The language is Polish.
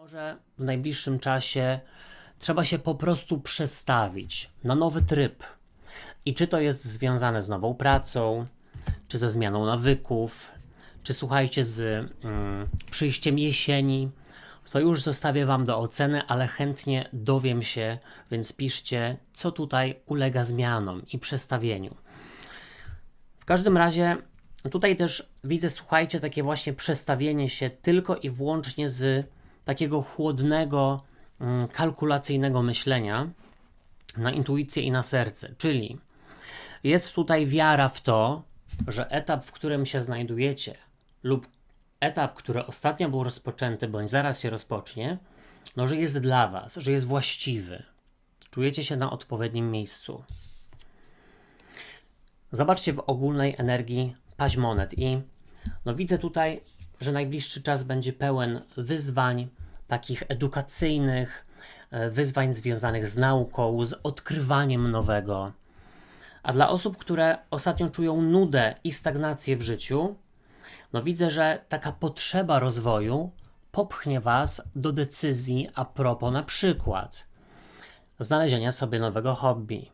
Może w najbliższym czasie trzeba się po prostu przestawić na nowy tryb. I czy to jest związane z nową pracą, czy ze zmianą nawyków, czy słuchajcie, z mm, przyjściem jesieni, to już zostawię Wam do oceny, ale chętnie dowiem się, więc piszcie, co tutaj ulega zmianom i przestawieniu. W każdym razie tutaj też widzę, słuchajcie, takie właśnie przestawienie się tylko i wyłącznie z takiego chłodnego, mm, kalkulacyjnego myślenia na intuicję i na serce. Czyli jest tutaj wiara w to, że etap, w którym się znajdujecie, lub etap, który ostatnio był rozpoczęty, bądź zaraz się rozpocznie, no, że jest dla Was, że jest właściwy. Czujecie się na odpowiednim miejscu. Zobaczcie w ogólnej energii paź monet i no widzę tutaj, że najbliższy czas będzie pełen wyzwań takich edukacyjnych, e, wyzwań związanych z nauką, z odkrywaniem nowego. A dla osób, które ostatnio czują nudę i stagnację w życiu, no widzę, że taka potrzeba rozwoju popchnie Was do decyzji a propos na przykład znalezienia sobie nowego hobby,